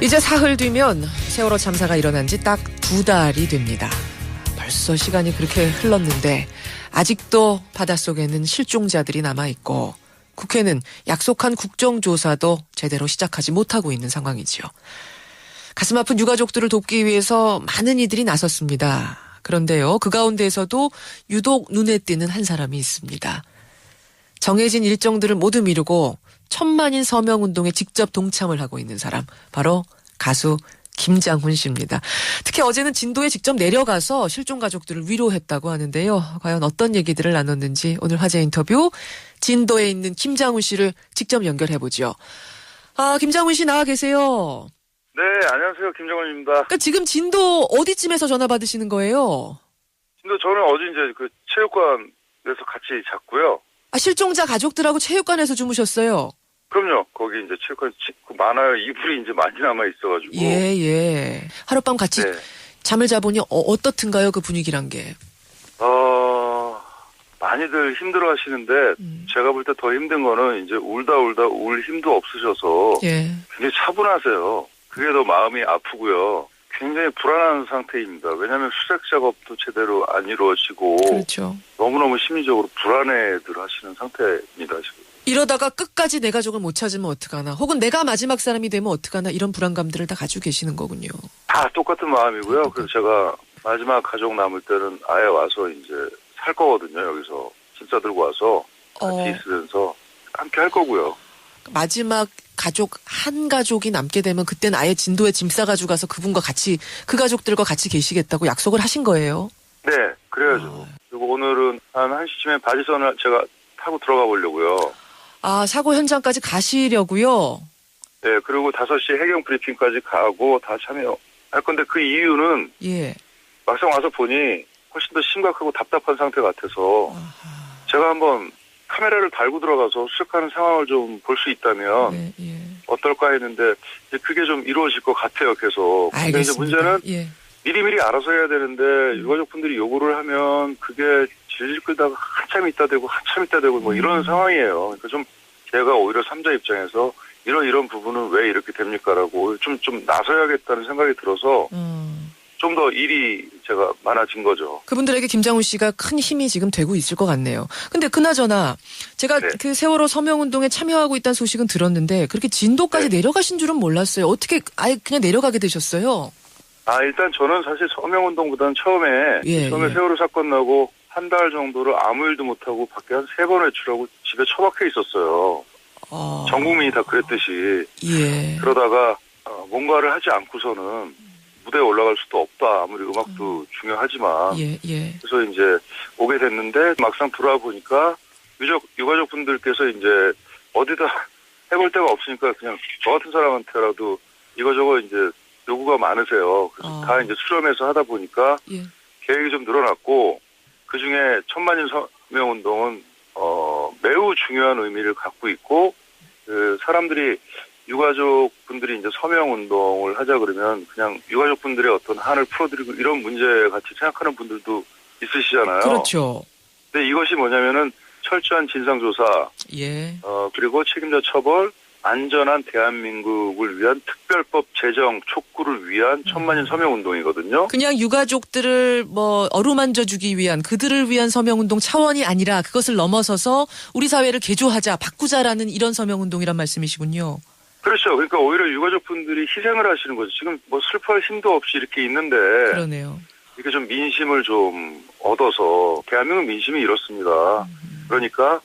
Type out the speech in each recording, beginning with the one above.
이제 사흘 뒤면 세월호 참사가 일어난 지 딱 두 달이 됩니다. 벌써 시간이 그렇게 흘렀는데 아직도 바닷속에는 실종자들이 남아있고 국회는 약속한 국정조사도 제대로 시작하지 못하고 있는 상황이지요. 가슴 아픈 유가족들을 돕기 위해서 많은 이들이 나섰습니다. 그런데요, 그 가운데에서도 유독 눈에 띄는 한 사람이 있습니다. 정해진 일정들을 모두 미루고 천만인 서명 운동에 직접 동참을 하고 있는 사람 바로 가수 김장훈 씨입니다. 특히 어제는 진도에 직접 내려가서 실종 가족들을 위로했다고 하는데요. 과연 어떤 얘기들을 나눴는지 오늘 화제 인터뷰 진도에 있는 김장훈 씨를 직접 연결해 보죠. 아, 김장훈 씨 나와 계세요. 네, 안녕하세요. 김정은입니다. 그러니까 지금 진도 어디쯤에서 전화 받으시는 거예요? 근데 저는 어제 이제 그 체육관에서 같이 잤고요. 아, 실종자 가족들하고 체육관에서 주무셨어요. 그럼요. 거기 이제 체육관 그 많아요. 이불이 이제 많이 남아 있어가지고. 예, 예. 하룻밤 같이 네. 잠을 자보니 어, 어떻든가요? 그 분위기란 게. 어, 많이들 힘들어 하시는데, 음. 제가 볼 때 더 힘든 거는 이제 울다 울다 울 힘도 없으셔서 예. 굉장히 차분하세요. 그게 더 마음이 아프고요. 굉장히 불안한 상태입니다. 왜냐하면 수색 작업도 제대로 안 이루어지고 그렇죠. 너무너무 심리적으로 불안해들 하시는 상태입니다. 지금. 이러다가 끝까지 내 가족을 못 찾으면 어떡하나. 혹은 내가 마지막 사람이 되면 어떡하나. 이런 불안감들을 다 가지고 계시는 거군요. 다 똑같은 마음이고요. 그래서 제가 마지막 가족 남을 때는 아예 와서 이제 살 거거든요. 여기서 진짜 들고 와서 같이 어. 있으면서 함께 할 거고요. 마지막 가족 한 가족이 남게 되면 그때는 아예 진도에 짐 싸가지고 가서 그분과 같이 그 가족들과 같이 계시겠다고 약속을 하신 거예요. 네, 그래야죠. 어. 그리고 오늘은 한 1시쯤에 바지선을 제가 타고 들어가 보려고요. 아 사고 현장까지 가시려고요. 네, 그리고 5시 해경 브리핑까지 가고 다 참여할 건데 그 이유는 예. 막상 와서 보니 훨씬 더 심각하고 답답한 상태 같아서 아하. 제가 한번 카메라를 달고 들어가서 수색하는 상황을 좀 볼 수 있다면 네, 예. 어떨까 했는데 그게 좀 이루어질 것 같아요. 계속. 근데 이제 알겠습니다. 문제는 예. 미리미리 알아서 해야 되는데 유가족분들이 요구를 하면 그게 질질 끌다가 한참 있다 되고 한참 있다 되고 뭐 이런 음. 상황이에요. 그러니까 좀 제가 오히려 삼자 입장에서 이런 이런 부분은 왜 이렇게 됩니까라고 좀좀 나서야겠다는 생각이 들어서 음. 좀 더 일이 제가 많아진 거죠. 그분들에게 김장훈 씨가 큰 힘이 지금 되고 있을 것 같네요. 근데 그나저나 제가 네. 그 세월호 서명 운동에 참여하고 있다는 소식은 들었는데 그렇게 진도까지 네. 내려가신 줄은 몰랐어요. 어떻게 아예 그냥 내려가게 되셨어요? 아 일단 저는 사실 서명운동보다는 처음에 예, 처음에 예. 세월호 사건 나고 한 달 정도를 아무 일도 못하고 밖에 한 세 번 외출하고 집에 처박혀 있었어요. 어, 전 국민이 다 그랬듯이 예. 그러다가 어, 뭔가를 하지 않고서는 무대에 올라갈 수도 없다. 아무리 음악도 중요하지만 예, 예. 그래서 이제 오게 됐는데 막상 들어와 보니까 유족 유가족 분들께서 이제 어디다 해볼 데가 없으니까 그냥 저 같은 사람한테라도 이거저거 이제 요구가 많으세요. 그래서 어. 다 이제 수렴해서 하다 보니까 예. 계획이 좀 늘어났고 그 중에 천만인 서명 운동은 어 매우 중요한 의미를 갖고 있고 그 사람들이 유가족 분들이 이제 서명 운동을 하자 그러면 그냥 유가족 분들의 어떤 한을 풀어드리고 이런 문제 같이 생각하는 분들도 있으시잖아요. 그렇죠. 근데 이것이 뭐냐면은 철저한 진상 조사 예. 어 그리고 책임자 처벌 안전한 대한민국을 위한 특별법 제정 촉구를 위한 천만인 서명 운동이거든요. 그냥 유가족들을 뭐 어루만져 주기 위한 그들을 위한 서명 운동 차원이 아니라 그것을 넘어서서 우리 사회를 개조하자, 바꾸자라는 이런 서명 운동이란 말씀이시군요. 그렇죠. 그러니까 오히려 유가족 분들이 희생을 하시는 거죠. 지금 뭐 슬퍼할 힘도 없이 이렇게 있는데 그러네요. 이렇게 좀 민심을 좀 얻어서 대한민국 민심이 이렇습니다. 그러니까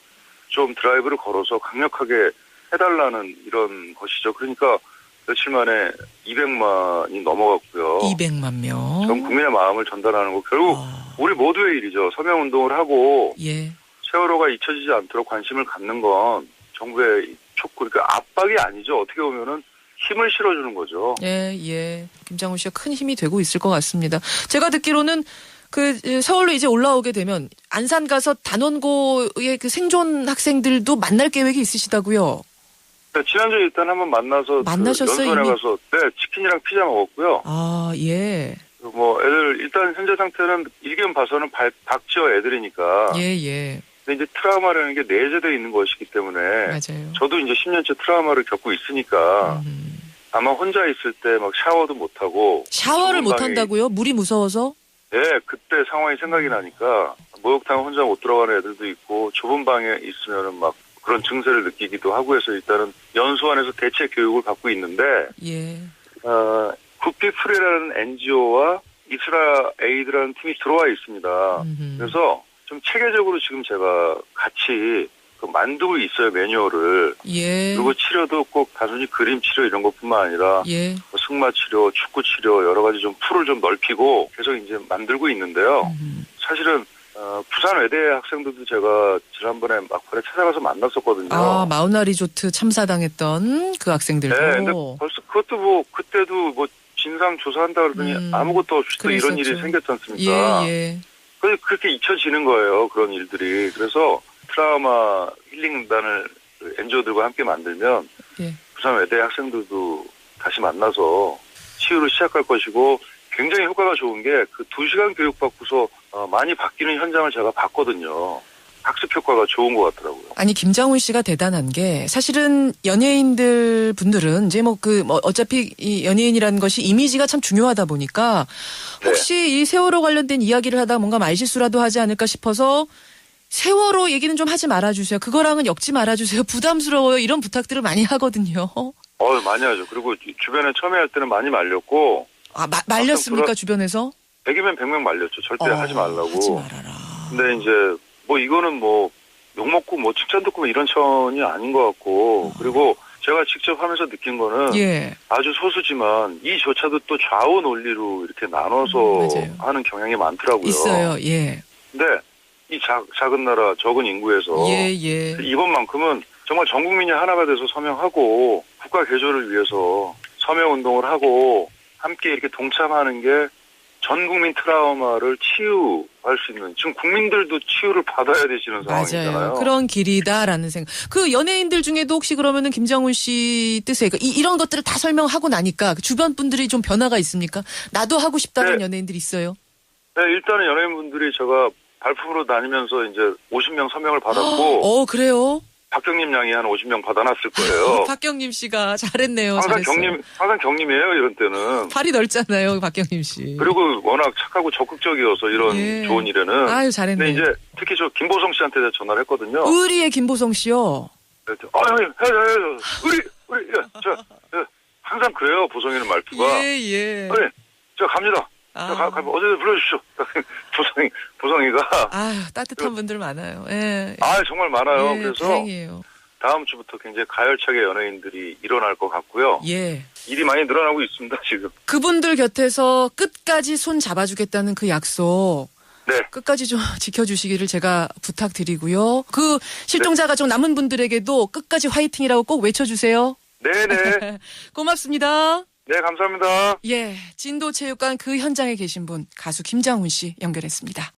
좀 드라이브를 걸어서 강력하게 해달라는 이런 것이죠. 그러니까 며칠 만에 200만이 넘어갔고요. 200만 명. 전 국민의 마음을 전달하는 거 결국 아, 우리 모두의 일이죠. 서명 운동을 하고 예. 세월호가 잊혀지지 않도록 관심을 갖는 건 정부의 촉구, 그러니까 압박이 아니죠. 어떻게 보면은 힘을 실어주는 거죠. 예, 예. 김장훈 씨가 큰 힘이 되고 있을 것 같습니다. 제가 듣기로는 그 서울로 이제 올라오게 되면 안산 가서 단원고의 그 생존 학생들도 만날 계획이 있으시다고요. 네, 지난주에 일단 한번 만나서 만나셨어요, 그 연수원에 이미? 가서 네 치킨이랑 피자 먹었고요. 아, 예. 뭐 애들 일단 현재 상태는 일견 봐서는 발- 박지어 애들이니까 예, 예. 근데 이제 트라우마라는 게 내재되어 있는 것이기 때문에 맞아요. 저도 이제 10년째 트라우마를 겪고 있으니까 음, 아마 혼자 있을 때 막 샤워도 못 하고 샤워를 못 한다고요? 물이 무서워서? 예, 그때 상황이 생각이 나니까 목욕탕 혼자 못 들어가는 애들도 있고 좁은 방에 있으면은 막 그런 증세를 느끼기도 하고 해서 일단은 연수원에서 대체 교육을 받고 있는데 예. 어, 굿피프리라는 NGO와 이스라 에이드라는 팀이 들어와 있습니다. 음흠. 그래서 좀 체계적으로 지금 제가 같이 그 만들고 있어요 매뉴얼을. 예. 그리고 치료도 꼭 단순히 그림 치료 이런 것뿐만 아니라 예. 뭐 승마 치료, 축구 치료 여러 가지 좀 풀을 좀 넓히고 계속 이제 만들고 있는데요. 음. 사실은 어, 부산 외대 학생들도 제가 지난번에 막판에 찾아가서 만났었거든요. 아, 마우나 리조트 참사당했던 그 학생들도. 네, 근데 벌써 그것도 뭐 그때도 뭐 진상 조사한다 그러더니 음, 아무것도 없이 또 이런. 일이 생겼지 않습니까? 예, 예. 그렇게 잊혀지는 거예요. 그런 일들이. 그래서 트라우마 힐링단을 엔지오들과 함께 만들면 예. 부산 외대 학생들도 다시 만나서 치유를 시작할 것이고 굉장히 효과가 좋은 게 그 두 시간 교육 받고서 어, 많이 바뀌는 현장을 제가 봤거든요. 학습 효과가 좋은 것 같더라고요. 아니 김장훈 씨가 대단한 게 사실은 연예인들 분들은 이제 뭐그뭐 어차피 이 연예인이라는 것이 이미지가 참 중요하다 보니까 네. 혹시 이 세월호 관련된 이야기를 하다 뭔가 말실수라도 하지 않을까 싶어서 세월호 얘기는 좀 하지 말아주세요. 그거랑은 엮지 말아주세요. 부담스러워요. 이런 부탁들을 많이 하거든요. 어 많이 하죠. 그리고 주- 주변에 처음에 할 때는 많이 말렸고 아 마- 말렸습니까 돌아- 주변에서? 100이면 100명 말렸죠. 절대 어, 하지 말라고. 하지 말아라. 근데 이제 뭐 이거는 뭐 욕먹고 뭐 칭찬 듣고 뭐 이런 천이 아닌 것 같고 그리고 제가 직접 하면서 느낀 거는 예. 아주 소수지만 이조차도 또 좌우 논리로 이렇게 나눠서 음. 하는 경향이 많더라고요. 있어요. 예. 근데 이 작, 작은 나라 적은 인구에서 예, 예. 이번만큼은 정말 전 국민이 하나가 돼서 서명하고 국가 개조를 위해서 서명 운동을 하고 함께 이렇게 동참하는 게 전 국민 트라우마를 치유할 수 있는 지금 국민들도 치유를 받아야 되시는 상황이잖아요. 맞아요. 그런 길이다라는 생각. 그 연예인들 중에도 혹시 그러면은 김장훈 씨 뜻에 그 이, 이런 것들을 다 설명하고 나니까 그 주변 분들이 좀 변화가 있습니까? 나도 하고 싶다는 네. 연예인들 있어요. 네, 일단은 연예인분들이 제가 발품으로 다니면서 이제 50명 서명을 받았고 어 그래요? 박경림 양이 한 50명 받아놨을 거예요. 박경림 씨가 잘했네요. 항상 잘했어요. 경림 항상 경림이에요 이런 때는. 발이 넓잖아요, 박경림 씨. 그리고 워낙 착하고 적극적이어서 이런 예. 좋은 일에는. 아유 근데 잘했네. 이제 특히 저 김보성 씨한테 전화를 했거든요. 의리의 김보성 씨요. 그랬더니, 아, 형님, 야, 야, 야, 우리, 우리, 야, 저, 야, 항상 그래요, 보성이는 말투가. 예 예. 형님, 저 갑니다. 아. 저 가, 가, 어제 불러주십시오. 보성이, 보성이가. 아유 따뜻한 분들 많아요. 예. 아, 정말 많아요. 예, 그래서 다행이에요. 다음 주부터 굉장히 가열차게 연예인들이 일어날 것 같고요. 예. 일이 많이 늘어나고 있습니다, 지금. 그분들 곁에서 끝까지 손 잡아주겠다는 그 약속 네. 끝까지 좀 지켜주시기를 제가 부탁드리고요. 그 실종자가 좀 남은 분들에게도 끝까지 화이팅이라고 꼭 외쳐주세요. 네네. 고맙습니다. 네, 감사합니다. 예, 진도체육관 그 현장에 계신 분 가수 김장훈 씨 연결했습니다.